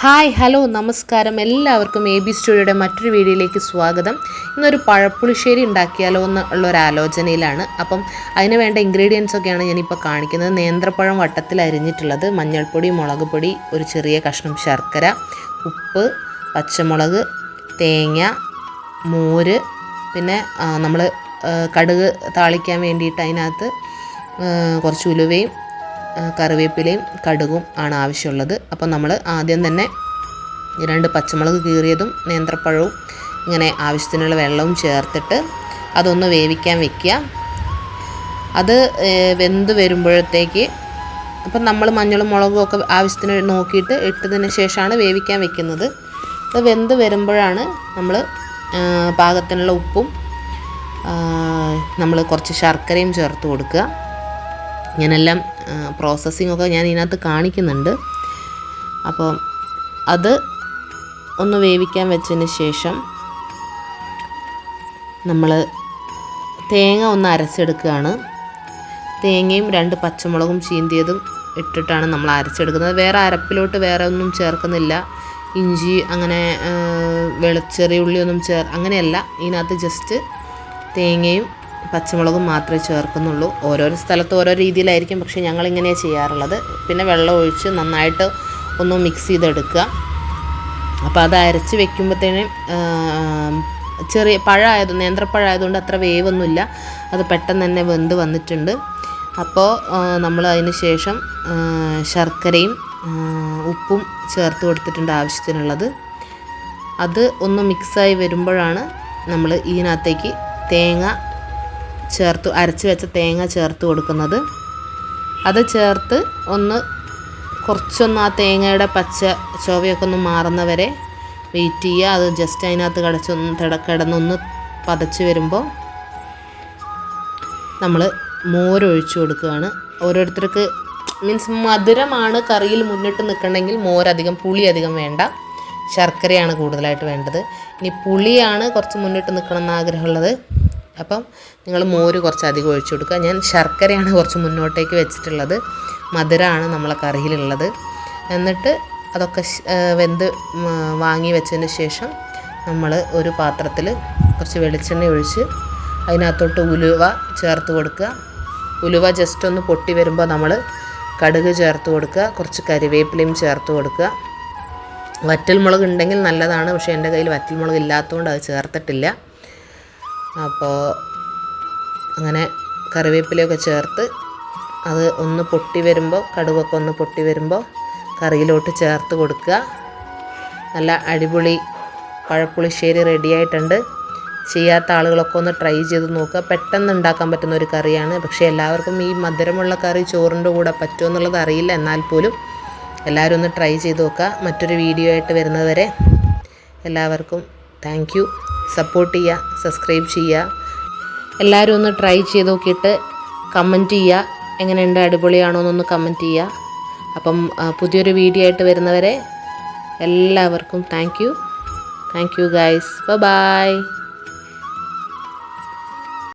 Hi hello നമസ്കാരം. എല്ലാവർക്കും A B സ്റ്റുഡിയോയുടെ മറ്റൊരു വീഡിയോയിലേക്ക് സ്വാഗതം. ഇന്നൊരു പഴപ്പുളിശ്ശേരി ഉണ്ടാക്കിയാലോ എന്നുള്ള ഒരു ആലോചനയിലാണ് അപ്പം അതിന് വേണ്ട ഇൻഗ്രീഡിയൻസ് ഒക്കെയാണ് ഞാനിപ്പോൾ കാണിക്കുന്നത്. നേന്ത്രപ്പഴം വട്ടത്തിൽ അരിഞ്ഞിട്ടുള്ളത് മഞ്ഞൾപ്പൊടി മുളക് പൊടി ഒരു ചെറിയ കഷ്ണം ശർക്കര ഉപ്പ് പച്ചമുളക് തേങ്ങ മോര് പിന്നെ നമ്മൾ കടുക് താളിക്കാൻ വേണ്ടിയിട്ട് അതിനകത്ത് കുറച്ച് ഉലുവയും കറിവേപ്പിലയും കടുകും ആണ് ആവശ്യമുള്ളത്. അപ്പോൾ നമ്മൾ ആദ്യം തന്നെ രണ്ട് പച്ചമുളക് കീറിയതും നേന്ത്രപ്പഴവും ഇങ്ങനെ ആവശ്യത്തിനുള്ള വെള്ളവും ചേർത്തിട്ട് അതൊന്ന് വേവിക്കാൻ വെക്കുക. അത് വെന്ത് വരുമ്പോഴത്തേക്ക് അപ്പം നമ്മൾ മഞ്ഞളും മുളകും ഒക്കെ ആവശ്യത്തിന് നോക്കിയിട്ട് ഇട്ടതിന് ശേഷമാണ് വേവിക്കാൻ വെക്കുന്നത്. അത് വെന്ത് വരുമ്പോഴാണ് നമ്മൾ പാകത്തിനുള്ള ഉപ്പും നമ്മൾ കുറച്ച് ശർക്കരയും ചേർത്ത് കൊടുക്കുക. ഇങ്ങനെല്ലാം പ്രോസസ്സിംഗ് ഒക്കെ ഞാൻ ഇതിനകത്ത് കാണിക്കുന്നുണ്ട്. അപ്പോൾ അത് ഒന്ന് വേവിക്കാൻ വെച്ചതിന് ശേഷം നമ്മൾ തേങ്ങ ഒന്ന് അരച്ചെടുക്കുകയാണ്. തേങ്ങയും രണ്ട് പച്ചമുളകും ചീന്തിയതും ഇട്ടിട്ടാണ് നമ്മൾ അരച്ചെടുക്കുന്നത്. വേറെ അരപ്പിലോട്ട് വേറെ ഒന്നും ചേർക്കുന്നില്ല. ഇഞ്ചി അങ്ങനെ വെളുച്ചെറിയുള്ളി ഒന്നും ചേർ അങ്ങനെയല്ല. ഇതിനകത്ത് ജസ്റ്റ് തേങ്ങയും പച്ചമുളകും മാത്രമേ ചേർക്കുന്നുള്ളൂ. ഓരോരോ സ്ഥലത്ത് ഓരോ രീതിയിലായിരിക്കും. പക്ഷേ ഞങ്ങളിങ്ങനെയാണ് ചെയ്യാറുള്ളത്. പിന്നെ വെള്ളം ഒഴിച്ച് നന്നായിട്ട് ഒന്ന് മിക്സ് ചെയ്തെടുക്കുക. അപ്പോൾ അത് അരച്ച് വെക്കുമ്പോഴത്തേനും ചെറിയ പഴമായത് നേന്ത്രപ്പഴമായതുകൊണ്ട് അത്ര വേവൊന്നുമില്ല. അത് പെട്ടെന്ന് തന്നെ വെന്ത് വന്നിട്ടുണ്ട്. അപ്പോൾ നമ്മൾ അതിന് ശേഷം ശർക്കരയും ഉപ്പും ചേർത്ത് കൊടുത്തിട്ടുണ്ട് ആവശ്യത്തിനുള്ളത്. അത് ഒന്ന് മിക്സായി വരുമ്പോഴാണ് നമ്മൾ ഇതിനകത്തേക്ക് തേങ്ങ ചേർത്ത് അരച്ച് വെച്ച തേങ്ങ ചേർത്ത് കൊടുക്കുന്നത്. അത് ചേർത്ത് ഒന്ന് കുറച്ചൊന്ന് ആ തേങ്ങയുടെ പച്ച ചോവയൊക്കെ ഒന്ന് മാറുന്നവരെ വെയിറ്റ് ചെയ്യുക. അത് ജസ്റ്റ് അതിനകത്ത് കടച്ചൊന്ന് കിടന്നൊന്ന് പതച്ച് വരുമ്പോൾ നമ്മൾ മോരൊഴിച്ചു കൊടുക്കുകയാണ്. ഓരോരുത്തർക്ക് മീൻസ് മധുരമാണ് കറിയിൽ മുന്നിട്ട് നിൽക്കണമെങ്കിൽ മോരധികം പുളി അധികം വേണ്ട. ശർക്കരയാണ് കൂടുതലായിട്ട് വേണ്ടത്. ഇനി പുളിയാണ് കുറച്ച് മുന്നിട്ട് നിൽക്കണം എന്ന് ആഗ്രഹമുള്ളത് അപ്പം നിങ്ങൾ മോര് കുറച്ച് അധികം ഒഴിച്ചു കൊടുക്കുക. ഞാൻ ശർക്കരയാണ് കുറച്ച് മുന്നോട്ടേക്ക് വെച്ചിട്ടുള്ളത്. മധുരമാണ് നമ്മളെ കറിയിലുള്ളത്. എന്നിട്ട് അതൊക്കെ വെന്ത് വാങ്ങി വെച്ചതിന് ശേഷം നമ്മൾ ഒരു പാത്രത്തിൽ കുറച്ച് വെളിച്ചെണ്ണ ഒഴിച്ച് അതിനകത്തോട്ട് ഉലുവ ചേർത്ത് കൊടുക്കുക. ഉലുവ ജസ്റ്റ് ഒന്ന് പൊട്ടി വരുമ്പോൾ നമ്മൾ കടുക് ചേർത്ത് കൊടുക്കുക. കുറച്ച് കരിവേപ്പിലയും ചേർത്ത് കൊടുക്കുക. വറ്റൽമുളക് ഉണ്ടെങ്കിൽ നല്ലതാണ്. പക്ഷേ എന്റെ കയ്യിൽ വറ്റൽമുളക് ഇല്ലാത്തതുകൊണ്ട് അത് ചേർത്തിട്ടില്ല. അപ്പോൾ അങ്ങനെ കറിവേപ്പിലയൊക്കെ ചേർത്ത് അത് ഒന്ന് പൊട്ടി വരുമ്പോൾ കടുകൊക്കെ ഒന്ന് പൊട്ടി വരുമ്പോൾ കറിയിലോട്ട് ചേർത്ത് കൊടുക്കുക. നല്ല അടിപൊളി പഴപ്പുളിശ്ശേരി റെഡി ആയിട്ടുണ്ട്. ചെയ്യാത്ത ആളുകളൊക്കെ ഒന്ന് ട്രൈ ചെയ്ത് നോക്കുക. പെട്ടെന്ന് ഉണ്ടാക്കാൻ പറ്റുന്ന ഒരു കറിയാണ്. പക്ഷേ എല്ലാവർക്കും ഈ മധുരമുള്ള കറി ചോറിന്റെ കൂടെ പറ്റുമോ എന്നുള്ളത് അറിയില്ല. എന്നാൽ പോലും എല്ലാവരും ഒന്ന് ട്രൈ ചെയ്ത് നോക്കുക. മറ്റൊരു വീഡിയോ ആയിട്ട് വരുന്നതുവരെ എല്ലാവർക്കും താങ്ക് സപ്പോർട്ട് ചെയ്യുക സബ്സ്ക്രൈബ് ചെയ്യുക. എല്ലാവരും ഒന്ന് ട്രൈ ചെയ്ത് നോക്കിയിട്ട് കമന്റ് ചെയ്യുക. എങ്ങനെയുണ്ട് അടിപൊളിയാണോ എന്നൊന്ന് കമന്റ് ചെയ്യുക. അപ്പം പുതിയൊരു വീഡിയോ ആയിട്ട് വരുന്നവരെ എല്ലാവർക്കും thank you thank you guys bye